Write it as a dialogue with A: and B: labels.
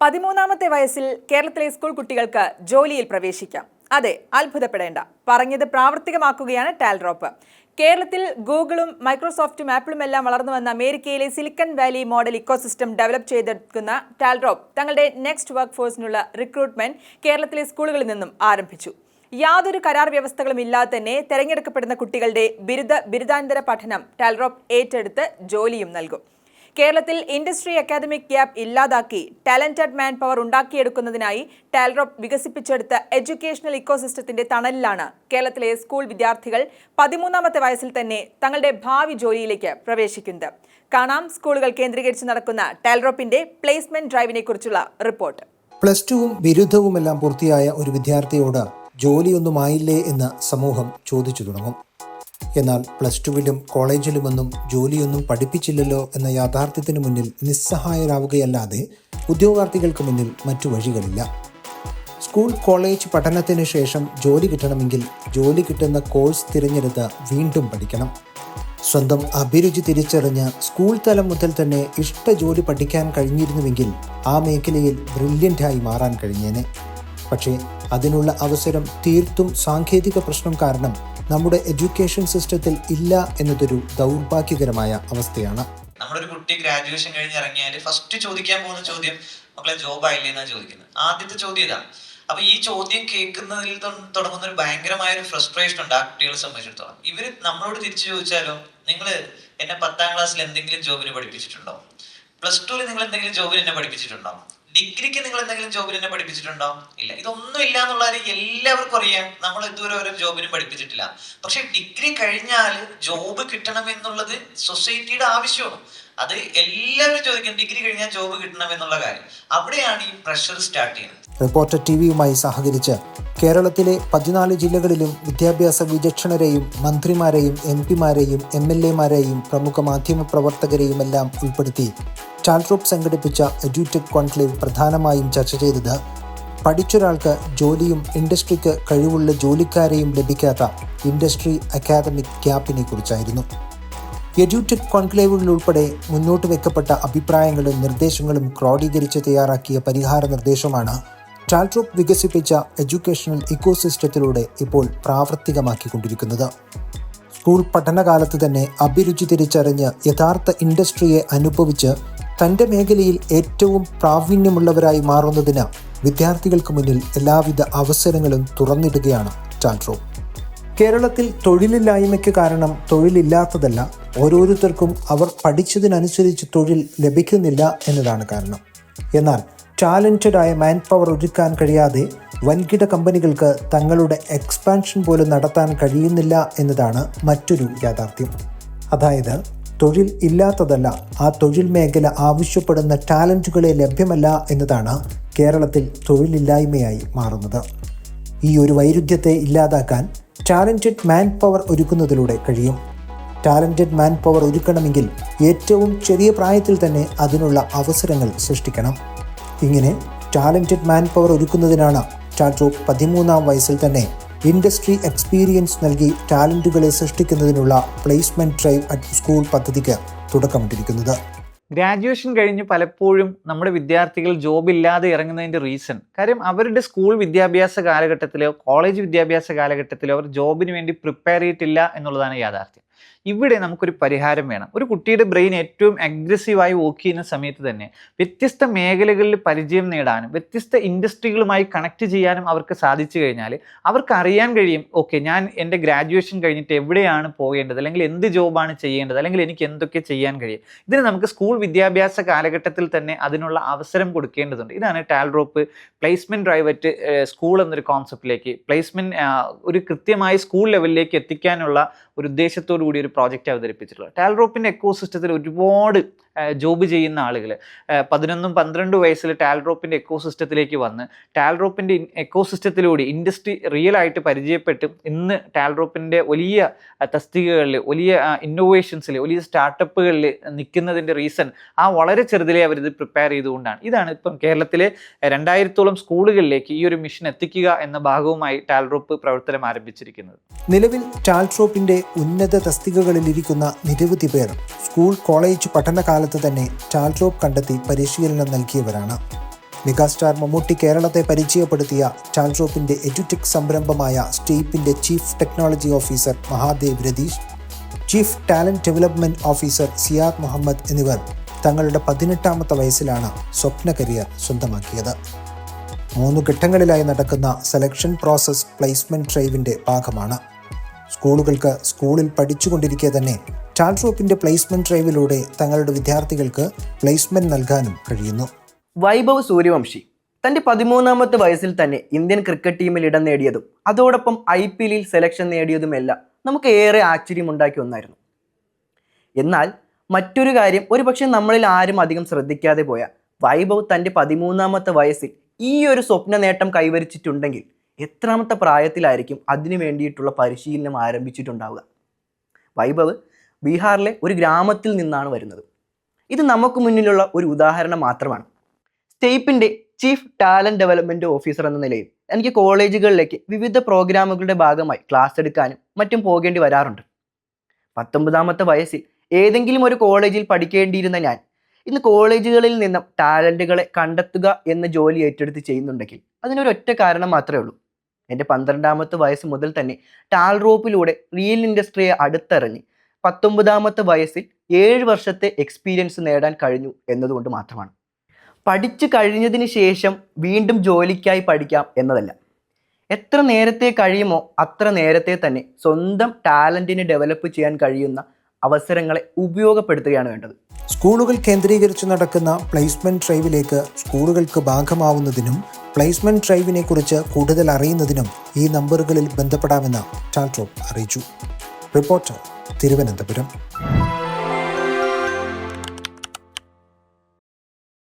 A: പതിമൂന്നാമത്തെ വയസ്സിൽ കേരളത്തിലെ സ്കൂൾ കുട്ടികൾക്ക് ജോലിയിൽ പ്രവേശിക്കാം. അതെ അത്ഭുതപ്പെടേണ്ട. പറഞ്ഞത് പ്രാവർത്തികമാക്കുകയാണ് ടാൽറോപ്പ്. കേരളത്തിൽ ഗൂഗിളും മൈക്രോസോഫ്റ്റും ആപ്പിളും എല്ലാം വളർന്നു വന്ന അമേരിക്കയിലെ Silicon Valley model ecosystem develop ചെയ്തെടുക്കുന്ന ടാൽറോപ്പ് തങ്ങളുടെ നെക്സ്റ്റ് വർക്ക് ഫോഴ്സിനുള്ള റിക്രൂട്ട്മെന്റ് കേരളത്തിലെ സ്കൂളുകളിൽ നിന്നും ആരംഭിച്ചു. യാതൊരു കരാർ വ്യവസ്ഥകളും ഇല്ലാതെ തന്നെ തെരഞ്ഞെടുക്കപ്പെടുന്ന കുട്ടികളുടെ ബിരുദ ബിരുദാനന്തര പഠനം ടാൽറോപ്പ് ഏറ്റെടുത്ത് ജോലിയും നൽകും. കേരളത്തിൽ ഇൻഡസ്ട്രി അക്കാദമിക് ഗ്യാപ്പ് ഇല്ലാതാക്കി ടാലന്റഡ് മാൻ പവർ ഉണ്ടാക്കിയെടുക്കുന്നതിനായി ടാൽറോപ്പ് വികസിപ്പിച്ചെടുത്ത എഡ്യൂക്കേഷണൽ ഇക്കോസിസ്റ്റത്തിന്റെ തണലിലാണ് കേരളത്തിലെ സ്കൂൾ വിദ്യാർത്ഥികൾ പതിമൂന്നാമത്തെ വയസ്സിൽ തന്നെ തങ്ങളുടെ ഭാവി ജോലിയിലേക്ക് പ്രവേശിക്കുന്നത്. കാണാം സ്കൂളുകൾ കേന്ദ്രീകരിച്ച് നടക്കുന്ന ടാൽറോപ്പിന്റെ പ്ലേസ്മെന്റ് ഡ്രൈവിനെ കുറിച്ചുള്ള റിപ്പോർട്ട്.
B: പ്ലസ് ടുവും ബിരുദവുമെല്ലാം പൂർത്തിയായ ഒരു വിദ്യാർത്ഥിയോട് ജോലിയൊന്നുമായില്ലേ എന്ന് സമൂഹം ചോദിച്ചു തുടങ്ങും. എന്നാൽ പ്ലസ് ടുവിലും കോളേജിലുമൊന്നും ജോലിയൊന്നും പഠിപ്പിച്ചില്ലല്ലോ എന്ന യാഥാർത്ഥ്യത്തിന് മുന്നിൽ നിസ്സഹായരാവുകയല്ലാതെ ഉദ്യോഗാർത്ഥികൾക്ക് മുന്നിൽ മറ്റു വഴികളില്ല. സ്കൂൾ കോളേജ് പഠനത്തിന് ശേഷം ജോലി കിട്ടണമെങ്കിൽ ജോലി കിട്ടുന്ന കോഴ്സ് തിരഞ്ഞെടുത്ത് വീണ്ടും പഠിക്കണം. സ്വന്തം അഭിരുചി തിരിച്ചറിഞ്ഞ് സ്കൂൾ തലം മുതൽ തന്നെ ഇഷ്ട ജോലി പഠിക്കാൻ കഴിഞ്ഞിരുന്നുവെങ്കിൽ ആ മേഖലയിൽ ബ്രില്യന്റായി മാറാൻ കഴിഞ്ഞേനെ. പക്ഷേ അതിനുള്ള അവസരം തീർത്തും സാങ്കേതിക പ്രശ്നം കാരണം നമ്മുടെ എഡ്യൂക്കേഷൻ സിസ്റ്റത്തിൽ ഇല്ല എന്നതൊരു ദൗർഭാഗ്യകരമായ അവസ്ഥയാണ്.
C: നമ്മുടെ ഒരു കുട്ടി ഗ്രാജുവേഷൻ കഴിഞ്ഞ് ഇറങ്ങിയാൽ ഫസ്റ്റ് ചോദിക്കാൻ പോകുന്ന ചോദ്യം മക്കളെ ജോബ് ആയില്ലേ എന്നാണ് ചോദിക്കുന്നത്? ആദ്യത്തെ ചോദ്യം ഇതാണ് അപ്പൊ ഈ ചോദ്യം കേൾക്കുന്നതിൽ തുടങ്ങുന്ന ഒരു ഭയങ്കരമായ ഒരു ഫ്രസ്ട്രേഷൻ ഉണ്ട് ആ കുട്ടികളെ സംബന്ധിച്ചിടത്തോളം. ഇവർ നമ്മളോട് തിരിച്ചു ചോദിച്ചാലോ നിങ്ങൾ എന്നെ പത്താം ക്ലാസ്സിൽ എന്തെങ്കിലും ജോബിന് പഠിപ്പിച്ചിട്ടുണ്ടോ? പ്ലസ് ടുവിൽ നിങ്ങൾ എന്തെങ്കിലും ജോബിന് എന്നെ പഠിപ്പിച്ചിട്ടുണ്ടോ? ഡിഗ്രിക്ക് നിങ്ങൾ എന്തെങ്കിലും ജോബിൽ പഠിപ്പിച്ചിട്ടുണ്ടോ? ഇല്ല. ഇതൊന്നും ഇല്ല എന്നുള്ള കാര്യം എല്ലാവർക്കും അറിയാം. നമ്മൾ ഇതുവരെ ഒരു ജോബിനും പഠിപ്പിച്ചിട്ടില്ല. പക്ഷെ ഡിഗ്രി കഴിഞ്ഞാൽ ജോബ് കിട്ടണം എന്നുള്ളത് സൊസൈറ്റിയുടെ ആവശ്യമാണ്. അത് എല്ലാവരും ചോദിക്കും ഡിഗ്രി കഴിഞ്ഞാൽ ജോബ് കിട്ടണം എന്നുള്ള കാര്യം. അവിടെയാണ് ഈ പ്രഷർ സ്റ്റാർട്ട് ചെയ്യുന്നത്.
B: റിപ്പോർട്ടർ ടി വിയുമായി സഹകരിച്ച് കേരളത്തിലെ പതിനാല് ജില്ലകളിലും വിദ്യാഭ്യാസ വിചക്ഷണരെയും മന്ത്രിമാരെയും എം പിമാരെയും എം എൽ എമാരെയും പ്രമുഖ മാധ്യമ പ്രവർത്തകരെയും എല്ലാം ഉൾപ്പെടുത്തി. ചാൾട്രോപ്പ് സംഘടിപ്പിച്ച എഡ്യൂടെക് കോൺക്ലേവ് പ്രധാനമായും ചർച്ച ചെയ്തത് പഠിച്ചൊരാൾക്ക് ജോലിയും ഇൻഡസ്ട്രിക്ക് കഴിവുള്ള ജോലിക്കാരെയും ലഭിക്കാത്ത ഇൻഡസ്ട്രി അക്കാദമിക് ഗ്യാപ്പിനെ കുറിച്ചായിരുന്നു. എഡ്യൂടെക് കോൺക്ലേവുകളിൽ ഉൾപ്പെടെ മുന്നോട്ട് വെക്കപ്പെട്ട അഭിപ്രായങ്ങളും നിർദ്ദേശങ്ങളും ക്രോഡീകരിച്ച് തയ്യാറാക്കിയ പരിഹാര നിർദ്ദേശമാണ് ടാൽട്രോപ്പ് വികസിപ്പിച്ച എഡ്യൂക്കേഷണൽ ഇക്കോസിസ്റ്റത്തിലൂടെ ഇപ്പോൾ പ്രാവർത്തികമാക്കിക്കൊണ്ടിരിക്കുന്നത്. സ്കൂൾ പഠനകാലത്ത് തന്നെ അഭിരുചി തിരിച്ചറിഞ്ഞ് യഥാർത്ഥ ഇൻഡസ്ട്രിയെ അനുഭവിച്ച് തന്റെ മേഖലയിൽ ഏറ്റവും പ്രാവീണ്യമുള്ളവരായി മാറുന്നതിന് വിദ്യാർത്ഥികൾക്ക് മുന്നിൽ എല്ലാവിധ അവസരങ്ങളും തുറന്നിടുകയാണ് ചാൻട്രോ. കേരളത്തിൽ തൊഴിലില്ലായ്മയ്ക്ക് കാരണം തൊഴിലില്ലാത്തതല്ല ഓരോരുത്തർക്കും അവർ പഠിച്ചതിനനുസരിച്ച് തൊഴിൽ ലഭിക്കുന്നില്ല എന്നതാണ് കാരണം. എന്നാൽ ടാലന്റഡ് ആയ മാൻ പവർ ഒരുക്കാൻ കഴിയാതെ വൻകിട കമ്പനികൾക്ക് തങ്ങളുടെ എക്സ്പാൻഷൻ പോലും നടത്താൻ കഴിയുന്നില്ല എന്നതാണ് മറ്റൊരു യാഥാർത്ഥ്യം. അതായത് തൊഴിൽ ഇല്ലാത്തതല്ല ആ തൊഴിൽ മേഖല ആവശ്യപ്പെടുന്ന ടാലന്റുകളെ ലഭ്യമല്ല എന്നതാണ് കേരളത്തിൽ തൊഴിലില്ലായ്മയായി മാറുന്നത്. ഈ ഒരു വൈരുദ്ധ്യത്തെ ഇല്ലാതാക്കാൻ ടാലന്റഡ് മാൻ പവർ ഒരുക്കുന്നതിലൂടെ കഴിയും. ടാലന്റഡ് മാൻ പവർ ഒരുക്കണമെങ്കിൽ ഏറ്റവും ചെറിയ പ്രായത്തിൽ തന്നെ അതിനുള്ള അവസരങ്ങൾ സൃഷ്ടിക്കണം. ഇങ്ങനെ ടാലന്റഡ് മാൻ പവർ ഒരുക്കുന്നതിനാണ് ടാറ്റോ പതിമൂന്നാം വയസ്സിൽ തന്നെ ഇൻഡസ്ട്രി എക്സ്പീരിയൻസ് നൽകി ടാലന്റുകളെ സൃഷ്ടിക്കുന്നതിനുള്ള പ്ലേസ്മെന്റ് ഡ്രൈവ് അറ്റ് സ്കൂൾ പദ്ധതിക്ക് തുടക്കമിട്ടിരിക്കുന്നത്.
D: ഗ്രാജുവേഷൻ കഴിഞ്ഞ് പലപ്പോഴും നമ്മുടെ വിദ്യാർത്ഥികൾ ജോബ് ഇല്ലാതെ ഇറങ്ങുന്നതിന്റെ റീസൺ കാര്യം അവരുടെ സ്കൂൾ വിദ്യാഭ്യാസ കാലഘട്ടത്തിലോ കോളേജ് വിദ്യാഭ്യാസ കാലഘട്ടത്തിലോ അവർ ജോബിന് വേണ്ടി പ്രിപ്പയർ ചെയ്തിട്ടില്ല എന്നുള്ളതാണ് യാഥാർത്ഥ്യം. ഇവിടെ നമുക്കൊരു പരിഹാരം വേണം. ഒരു കുട്ടിയുടെ ബ്രെയിൻ ഏറ്റവും അഗ്രസീവായി വർക്ക് ചെയ്യുന്ന സമയത്ത് തന്നെ വ്യത്യസ്ത മേഖലകളിൽ പരിചയം നേടാനും വ്യത്യസ്ത ഇൻഡസ്ട്രികളുമായി കണക്ട് ചെയ്യാനും അവർക്ക് സാധിച്ചു കഴിഞ്ഞാൽ അവർക്ക് അറിയാൻ കഴിയും ഓക്കെ ഞാൻ എന്റെ ഗ്രാജുവേഷൻ കഴിഞ്ഞിട്ട് എവിടെയാണ് പോകേണ്ടത്? അല്ലെങ്കിൽ എന്ത് ജോബാണ് ചെയ്യേണ്ടത്? അല്ലെങ്കിൽ എനിക്ക് എന്തൊക്കെ ചെയ്യാൻ കഴിയും? ഇതിന് നമുക്ക് സ്കൂൾ വിദ്യാഭ്യാസ കാലഘട്ടത്തിൽ തന്നെ അതിനുള്ള അവസരം കൊടുക്കേണ്ടതുണ്ട്. ഇതാണ് ടാൽഡ്രോപ്പ് പ്ലേസ്മെന്റ് ഡ്രൈവറ്റ് സ്കൂൾ എന്നൊരു കോൺസെപ്റ്റിലേക്ക് പ്ലേസ്മെന്റ് ഒരു കൃത്യമായ സ്കൂൾ ലെവലിലേക്ക് എത്തിക്കാനുള്ള ഒരു ഉദ്ദേശത്തോടു കൂടി ഒരു പ്രോജക്റ്റ് അവതരിപ്പിച്ചിട്ടുള്ളത്. ടാൽറോപ്പിന്റെ എക്കോ സിസ്റ്റത്തിൽ ഒരുപാട് ജോബ് ചെയ്യുന്ന ആളുകൾ പതിനൊന്നും പന്ത്രണ്ട് വയസ്സിൽ ടാൽറോപ്പിന്റെ എക്കോ സിസ്റ്റത്തിലേക്ക് വന്ന് ടാൽറോപ്പിന്റെ എക്കോ സിസ്റ്റത്തിലൂടെ ഇൻഡസ്ട്രി റിയൽ ആയിട്ട് പരിചയപ്പെട്ട് ഇന്ന് ടാൽറോപ്പിന്റെ വലിയ തസ്തികകളിൽ വലിയ ഇന്നോവേഷൻസിൽ വലിയ സ്റ്റാർട്ടപ്പുകളിൽ നിൽക്കുന്നതിന്റെ റീസൺ ആ വളരെ ചെറുതിലേ അവരിത് പ്രിപ്പയർ ചെയ്തുകൊണ്ടാണ്. ഇതാണ് ഇപ്പം കേരളത്തിലെ രണ്ടായിരത്തോളം സ്കൂളുകളിലേക്ക് ഈ ഒരു മിഷൻ എത്തിക്കുക എന്ന ഭാഗവുമായി ടാൽറോപ്പ് പ്രവർത്തനം ആരംഭിച്ചിരിക്കുന്നത്.
B: നിലവിൽ ടാൽട്രോപ്പിന്റെ ഉന്നത തസ്തികകളിലിരിക്കുന്ന നിരവധി പേർ സ്കൂൾ കോളേജ് പഠനകാലത്ത് തന്നെ ടാൽട്രോപ്പ് കണ്ടെത്തി പരിശീലനം നൽകിയവരാണ്. മെഗാസ്റ്റാർ മമ്മൂട്ടി കേരളത്തെ പരിചയപ്പെടുത്തിയ ടാൽട്രോപ്പിന്റെ എഡ്യൂടെക് സംരംഭമായ സ്റ്റേപ്പിന്റെ chief technology officer Mahadev Ratheesh chief talent development officer Siyad Muhammad എന്നിവർ തങ്ങളുടെ പതിനെട്ടാമത്തെ വയസ്സിലാണ് സ്വപ്ന കരിയർ സ്വന്തമാക്കിയത്. മൂന്ന് ഘട്ടങ്ങളിലായി നടക്കുന്ന സെലക്ഷൻ പ്രോസസ് പ്ലേസ്മെന്റ് ഡ്രൈവിന്റെ ഭാഗമാണ്. സ്കൂളുകൾക്ക് സ്കൂളിൽ പഠിച്ചുകൊണ്ടിരിക്കെ തന്നെ ടാൽട്രോപ്പിന്റെ പ്ലേസ്മെന്റ് ഡ്രൈവിലൂടെ തങ്ങളുടെ വിദ്യാർത്ഥികൾക്ക് പ്ലേസ്മെന്റ് നൽകാനും കഴിയുന്നു.
E: വൈഭവ് സൂര്യവംശി തന്റെ പതിമൂന്നാമത്തെ വയസ്സിൽ തന്നെ ഇന്ത്യൻ ക്രിക്കറ്റ് ടീമിൽ ഇടം നേടിയതും അതോടൊപ്പം ഐ പി എല്ലിൽ സെലക്ഷൻ നേടിയതുമെല്ലാം നമുക്ക് ഏറെ ആശ്ചര്യമുണ്ടാക്കിയ ഒന്നായിരുന്നു. എന്നാൽ മറ്റൊരു കാര്യം ഒരുപക്ഷെ നമ്മളിൽ ആരും അധികം ശ്രദ്ധിക്കാതെ പോയ വൈഭവ് തന്റെ പതിമൂന്നാമത്തെ വയസ്സിൽ ഈ ഒരു സ്വപ്ന നേട്ടം കൈവരിച്ചിട്ടുണ്ടെങ്കിൽ എത്രാമത്തെ പ്രായത്തിലായിരിക്കും അതിനു വേണ്ടിയിട്ടുള്ള പരിശീലനം ആരംഭിച്ചിട്ടുണ്ടാവുക? വൈഭവ് ബീഹാറിലെ ഒരു ഗ്രാമത്തിൽ നിന്നാണ് വരുന്നത്. ഇത് നമുക്ക് മുന്നിലുള്ള ഒരു ഉദാഹരണം മാത്രമാണ്. സ്റ്റേപ്പിന്റെ ചീഫ് ടാലന്റ് ഡെവലപ്മെന്റ് ഓഫീസർ എന്ന നിലയിൽ എനിക്ക് കോളേജുകളിലേക്ക് വിവിധ പ്രോഗ്രാമുകളുടെ ഭാഗമായി ക്ലാസ് എടുക്കാനും മറ്റും പോകേണ്ടി വരാറുണ്ട്. പത്തൊമ്പതാമത്തെ വയസ്സിൽ ഏതെങ്കിലും ഒരു കോളേജിൽ പഠിക്കേണ്ടിയിരുന്ന ഞാൻ ഇന്ന് കോളേജുകളിൽ നിന്നും ടാലന്റുകളെ കണ്ടെത്തുക എന്ന ജോലി ഏറ്റെടുത്ത് ചെയ്യുന്നുണ്ടെങ്കിൽ അതിനൊരൊറ്റ കാരണം മാത്രമേ ഉള്ളൂ. എന്റെ പന്ത്രണ്ടാമത്തെ വയസ്സ് മുതൽ തന്നെ ടാൽ റോപ്പിലൂടെ റിയൽ ഇൻഡസ്ട്രിയെ അടുത്തറിഞ്ഞ് പത്തൊമ്പതാമത്തെ വയസ്സിൽ ഏഴ് വർഷത്തെ എക്സ്പീരിയൻസ് നേടാൻ കഴിഞ്ഞു എന്നതുകൊണ്ട് മാത്രമാണ്. പഠിച്ചു കഴിഞ്ഞതിന് ശേഷം വീണ്ടും ജോലിക്കായി പഠിക്കാം എന്നതല്ല. എത്ര നേരത്തെ കഴിയുമോ അത്ര നേരത്തെ തന്നെ സ്വന്തം ടാലന്റിനെ ഡെവലപ്പ് ചെയ്യാൻ കഴിയുന്ന അവസരങ്ങളെ ഉപയോഗപ്പെടുത്തുകയാണ് വേണ്ടത്.
B: സ്കൂളുകൾ കേന്ദ്രീകരിച്ച് നടക്കുന്ന പ്ലേസ്മെന്റ് ഡ്രൈവിലേക്ക് സ്കൂളുകൾക്ക് ഭാഗമാവുന്നതിനും പ്ലേസ്മെന്റ് ഡ്രൈവിനെ കുറിച്ച് കൂടുതൽ അറിയുന്നതിനും ഈ നമ്പറുകളിൽ ബന്ധപ്പെടാമെന്ന് ടാൽട്രോപ്പ് അറിയിച്ചു. റിപ്പോർട്ടർ തിരുവനന്തപുരം.